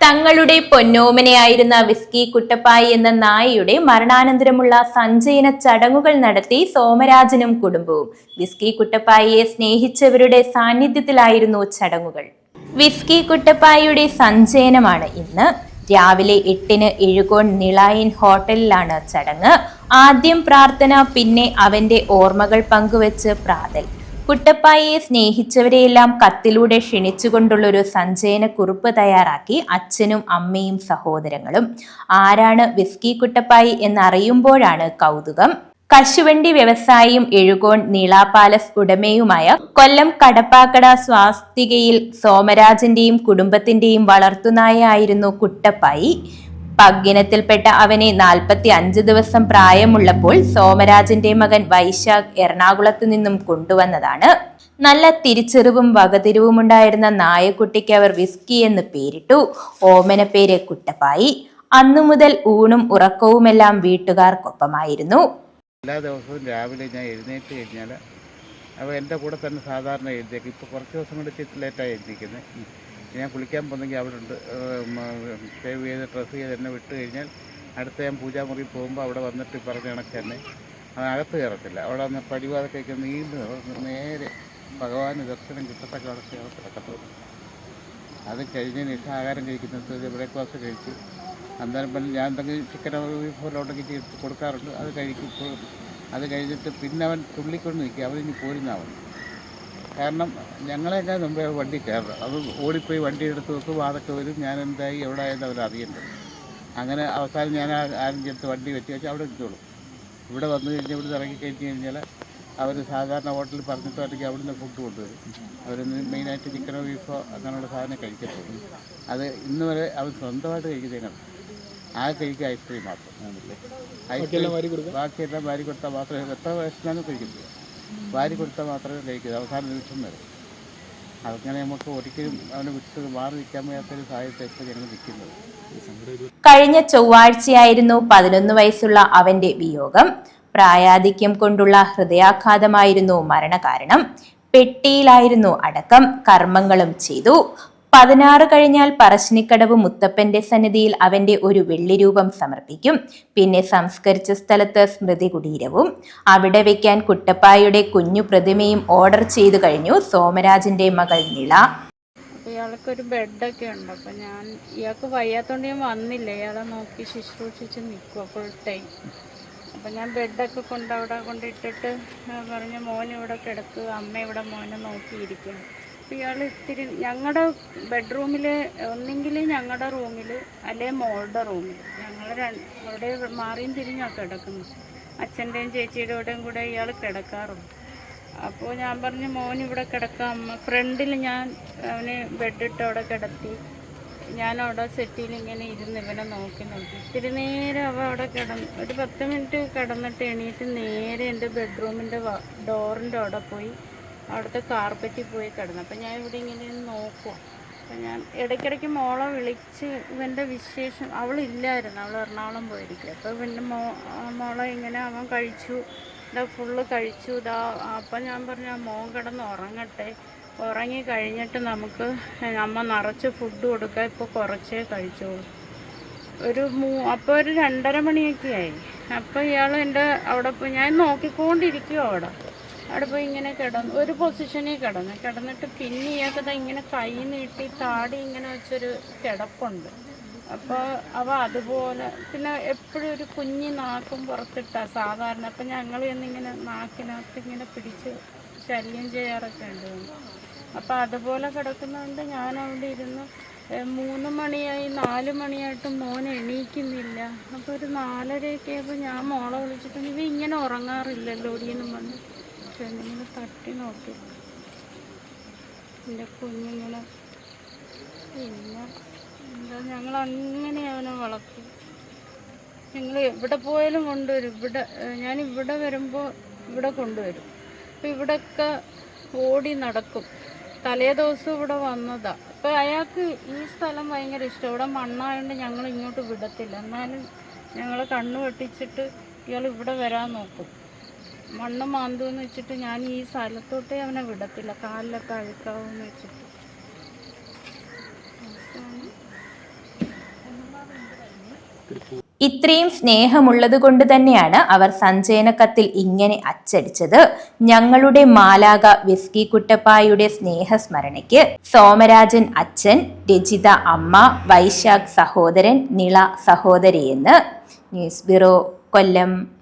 തങ്ങളുടെ പൊന്നോമനയായിരുന്ന വിസ്കി കുട്ടപ്പായി എന്ന നായയുടെ മരണാനന്തരമുള്ള സഞ്ചയന ചടങ്ങുകൾ നടത്തി സോമരാജനും കുടുംബവും വിസ്കി കുട്ടപ്പായിയെ സ്നേഹിച്ചവരുടെ സാന്നിധ്യത്തിലായിരുന്നു ചടങ്ങുകൾ. വിസ്കി കുട്ടപ്പായിയുടെ സഞ്ചയനമാണ് ഇന്ന്. രാവിലെ എട്ടിന് എഴുകോൺ നിളായിൻ ഹോട്ടലിലാണ് ചടങ്ങ്. ആദ്യം പ്രാർത്ഥന പിന്നെ അവന്റെ ഓർമ്മകൾ പങ്കുവച്ച് പ്രാതൽ. കുട്ടപ്പായിയെ സ്നേഹിച്ചവരെയെല്ലാം കത്തിലൂടെ ക്ഷണിച്ചുകൊണ്ടുള്ളൊരു സഞ്ചയന കുറിപ്പ് തയ്യാറാക്കി അച്ഛനും അമ്മയും സഹോദരങ്ങളും. ആരാണ് വിസ്കി കുട്ടപ്പായി എന്നറിയുമ്പോഴാണ് കൗതുകം. കശുവണ്ടി വ്യവസായിയും എഴുകോൺ നീള പാലസ് ഉടമയുമായ കൊല്ലം കടപ്പാക്കട സ്വാസ്തികയിൽ സോമരാജന്റെയും കുടുംബത്തിന്റെയും വളർത്തുനായായിരുന്നു കുട്ടപ്പായി. പഗ്ഗിനത്തിൽപ്പെട്ട അവനെ നാൽപ്പത്തി അഞ്ച് ദിവസം പ്രായമുള്ളപ്പോൾ സോമരാജന്റെ മകൻ വൈശാഖ് എറണാകുളത്തു നിന്നും കൊണ്ടുവന്നതാണ്. നല്ല തിരിച്ചറിവും വകതിരിവും ഉണ്ടായിരുന്ന നായക്കുട്ടിക്ക് അവർ വിസ്കി എന്ന് പേരിട്ടു. ഓമന പേര് കുട്ടപ്പായി. അന്നു മുതൽ ഊണും ഉറക്കവുമെല്ലാം വീട്ടുകാർക്കൊപ്പമായിരുന്നു. എല്ലാ ദിവസവും രാവിലെ ഞാൻ എഴുന്നേറ്റ് കഴിഞ്ഞാൽ അവ എന്റെ കൂടെ തന്നെ സാധാരണ എഴുതിയേക്കും ഇപ്പോൾ കുറച്ച് ദിവസം കൂടി ചിത്രലേറ്റായി ലേറ്റായി എഴുന്നേക്കുന്നത് ഞാൻ കുളിക്കാൻ പോകുന്നെങ്കിൽ അവിടെ ഉണ്ട് സേവ് ചെയ്ത് ഡ്രസ്സ് ചെയ്ത് എന്നെ വിട്ട് കഴിഞ്ഞാൽ അടുത്ത ഞാൻ പൂജാമുറി പോകുമ്പോൾ അവിടെ വന്നിട്ട് പറഞ്ഞ കണക്ക് തന്നെ. അതിനകത്ത് കയറത്തില്ല. അവിടെ വന്ന് പടിവാതൊക്കെ നീന്ത് നേരെ ഭഗവാന് ദർശനം കിട്ടത്തക്ക അവിടെ കിടക്കത്തുള്ളൂ അത് കഴിഞ്ഞ് ആഹാരം കഴിക്കുന്നത് ബ്രേക്ക്ഫാസ്റ്റ് കഴിച്ച്. അന്നേരം പിന്നെ ഞാൻ എന്തെങ്കിലും ചിക്കൻ പോലെ ഉണ്ടെങ്കിൽ കൊടുക്കാറുണ്ട്. അത് കഴിക്കും. അത് കഴിഞ്ഞിട്ട് പിന്നെ അവൻ തുള്ളിക്കൊണ്ട് നിൽക്കുക. അവൻ പോരുന്നാവുന്നു കാരണം ഞങ്ങളെയൊക്കെ മുമ്പേ വണ്ടി കയറണം. അത് ഓടിപ്പോയി വണ്ടി എടുത്ത് വെക്കും അതൊക്കെ വരും ഞാൻ എന്തായി എവിടെ ആയത് അവരറിയണ്ടത് അങ്ങനെ അവസാനം ഞാൻ ആ- ആരും ചേർത്ത് വണ്ടി വെച്ച് വെച്ചാൽ അവിടെ ഇട്ടോളും ഇവിടെ വന്നു കഴിഞ്ഞാൽ ഇവിടെ ഇറങ്ങി കഴിഞ്ഞ് കഴിഞ്ഞാൽ അവർ സാധാരണ ഹോട്ടലിൽ പറഞ്ഞിട്ട് അല്ലെങ്കിൽ അവിടുന്ന് ഫുഡ് കൊണ്ടുവരും. അവരൊന്ന് മെയിനായിട്ട് ചിക്കനോ ബീഫോ അങ്ങനെയുള്ള സാധനം കഴിക്കത്തുള്ളൂ. അത് ഇന്ന് വരെ അവർ സ്വന്തമായിട്ട് കഴിക്കുന്നതിനാണ്. ആ കഴിക്കുക ഐസ്ക്രീം മാത്രം. ഐസ്ക്രീം ബാക്കിയെല്ലാം വാരി കൊടുത്താൽ മാത്രമേ എത്ര വയസ്സിലാണ് കഴിക്കുന്നത് വാരി കൊടുത്താൽ മാത്രമേ കഴിക്കൂ അവസാന നിമിഷം വരെ. അതങ്ങനെ നമുക്ക് ഒരിക്കലും അവനെ വിട്ട് മാറി നിൽക്കാൻ വയ്യാത്തൊരു ഇപ്പോൾ ഞങ്ങൾ നിൽക്കുന്നത്. കഴിഞ്ഞ ചൊവ്വാഴ്ചയായിരുന്നു പതിനൊന്ന് വയസ്സുള്ള അവന്റെ വിയോഗം. പ്രായാധിക്യം കൊണ്ടുള്ള ഹൃദയാഘാതമായിരുന്നു മരണകാരണം. പെട്ടിയിലായിരുന്നു അടക്കം കർമ്മങ്ങളും ചെയ്തു. പതിനാറ് കഴിഞ്ഞാൽ പറശ്ശിനിക്കടവ് മുത്തപ്പന്റെ സന്നിധിയിൽ അവന്റെ ഒരു വെള്ളി രൂപം സമർപ്പിക്കും. പിന്നെ സംസ്കരിച്ച സ്ഥലത്ത് സ്മൃതി കുടീരവും അവിടെ വെക്കാൻ കുട്ടപ്പായുടെ കുഞ്ഞു പ്രതിമയും ഓർഡർ ചെയ്തു കഴിഞ്ഞു സോമരാജന്റെ മകൾ നിള. ഇയാൾക്കൊരു ബെഡൊക്കെ ഉണ്ട്. അപ്പം ഞാൻ ഇയാൾക്ക് വയ്യാത്തോണ്ട് ഞാൻ വന്നില്ല. ഇയാളെ നോക്കി ശുശ്രൂഷിച്ച് നിൽക്കുക ഫുൾ ടൈം അപ്പം ഞാൻ ബെഡൊക്കെ കൊണ്ട് അവിടെ കൊണ്ടിട്ടിട്ട് പറഞ്ഞ മോൻ ഇവിടെ കിടക്കുക അമ്മ ഇവിടെ മോനെ നോക്കിയിരിക്കും ഇയാൾ ഇത്തിരി ഞങ്ങളുടെ ബെഡ്റൂമിൽ ഒന്നെങ്കിൽ ഞങ്ങളുടെ റൂമിൽ അല്ലെ മോളുടെ റൂമിൽ ഞങ്ങൾ അവിടെ മാറിയും തിരിഞ്ഞാണ് കിടക്കുന്നത് അച്ഛന്റെയും ചേച്ചിയുടെ കൂടെയും കൂടെ ഇയാൾ കിടക്കാറുണ്ട്. അപ്പോൾ ഞാൻ പറഞ്ഞു മോൻ ഇവിടെ കിടക്കാം ഫ്രണ്ടിൽ ഞാൻ അവന് ബെഡിട്ട് അവിടെ കിടത്തി. ഞാൻ അവിടെ സെറ്റിയിൽ ഇങ്ങനെ ഇരുന്ന് ഇവനെ നോക്കി നോക്കി. ഇത്തിരി നേരം അവ അവിടെ കിടന്ന് ഒരു പത്ത് മിനിറ്റ് കിടന്നിട്ട് എണീറ്റ് നേരെ എന്റെ ബെഡ്റൂമിന്റെ ഡോറിന്റെ അവിടെ പോയി. അവിടുത്തെ കാർപ്പറ്റിൽ പോയി കിടന്നു. അപ്പം ഞാൻ ഇവിടെ ഇങ്ങനെ നോക്കുക അപ്പം ഞാൻ ഇടയ്ക്കിടയ്ക്ക് മോളെ വിളിച്ച് ഇവന്റെ വിശേഷം അവളില്ലായിരുന്നു. അവൾ എറണാകുളം പോയിരിക്കുക അപ്പോൾ ഇവന്റെ മോ മോളെ ഇങ്ങനെ അവൻ കഴിച്ചു. ഇതാ ഫുള്ള് കഴിച്ചു. ഇതാ അപ്പം ഞാൻ പറഞ്ഞു ആ മോൻ കിടന്ന് ഉറങ്ങട്ടെ. ഉറങ്ങി കഴിഞ്ഞിട്ട് നമുക്ക് അമ്മ നിറച്ച് ഫുഡ് കൊടുക്കുക ഇപ്പോൾ കുറച്ചേ കഴിച്ചോളൂ. ഒരു മൂ അപ്പോൾ ഒരു രണ്ടര മണിയൊക്കെ ആയി. അപ്പോൾ ഇയാൾ എന്റെ അവിടെ ഞാൻ നോക്കിക്കൊണ്ടിരിക്കുമോ അവിടെ. അവിടെ പോയി ഇങ്ങനെ കിടന്നു. ഒരു പൊസിഷനിൽ കിടന്നു. കിടന്നിട്ട് പിന്നെ ഇയാൾക്ക് ദാ ഇങ്ങനെ കൈ നീട്ടി താടി ഇങ്ങനെ വെച്ചൊരു കിടപ്പുണ്ട്. അപ്പോൾ അവ അതുപോലെ പിന്നെ എപ്പോഴും ഒരു കുഞ്ഞി നാക്കും പുറത്തിട്ടാ സാധാരണ. അപ്പം ഞങ്ങൾ എന്നിങ്ങനെ നാക്കിനകത്ത് ഇങ്ങനെ പിടിച്ച് ശല്യം ചെയ്യാറൊക്കെ ഉണ്ട്. അപ്പോൾ അതുപോലെ കിടക്കുന്നതുകൊണ്ട് ഞാൻ അവിടെ ഇരുന്ന് മൂന്ന് മണിയായി നാല് മണിയായിട്ടും മോൻ എണീക്കുന്നില്ല. അപ്പോൾ ഒരു നാലരയൊക്കെ ആയപ്പോൾ ഞാൻ മോളെ വിളിച്ചിട്ട് ഇവ ഇങ്ങനെ ഉറങ്ങാറില്ലല്ലോ ഒടിയെന്നും പറഞ്ഞു. പക്ഷെ എന്നിങ്ങനെ തട്ടി നോക്കി. എന്റെ കുഞ്ഞിങ്ങനെ പിന്നെ എന്താ ഞങ്ങൾ അങ്ങനെ അവനെ വളർത്തി. ഞങ്ങൾ എവിടെ പോയാലും കൊണ്ടുവരും. ഇവിടെ ഞാൻ ഇവിടെ വരുമ്പോൾ ഇവിടെ കൊണ്ടുവരും. അപ്പം ഇവിടെയൊക്കെ ഓടി നടക്കും. തലേ ദിവസം ഇവിടെ വന്നതാ. അപ്പം അയാൾക്ക് ഈ സ്ഥലം ഭയങ്കര ഇഷ്ടം. ഇവിടെ മണ്ണായതുകൊണ്ട് ഞങ്ങൾ ഇങ്ങോട്ട് വിടത്തില്ല. എന്നാലും ഞങ്ങൾ കണ്ണ് വെട്ടിച്ചിട്ട് ഇയാൾ ഇവിടെ വരാൻ നോക്കും. മണ്ണ് മാന്തുമെന്ന് വെച്ചിട്ട് ഞാൻ ഈ സ്ഥലത്തോട്ടേ അവനെ വിടത്തില്ല. കാലിലൊക്കെ അഴുക്കാവെന്ന് വെച്ചിട്ട്. ഇത്രയും സ്നേഹമുള്ളത് കൊണ്ട് തന്നെയാണ് അവർ സഞ്ജയനക്കത്തിൽ ഇങ്ങനെ അച്ചടിച്ചത്. ഞങ്ങളുടെ മാലാക വിസ്കി കുട്ടപ്പായുടെ സ്നേഹസ്മരണയ്ക്ക് സോമരാജൻ അച്ഛൻ രചിത അമ്മ വൈശാഖ് സഹോദരൻ നിള സഹോദരി സഹോദരിയെന്ന് ന്യൂസ് ബ്യൂറോ കൊല്ലം.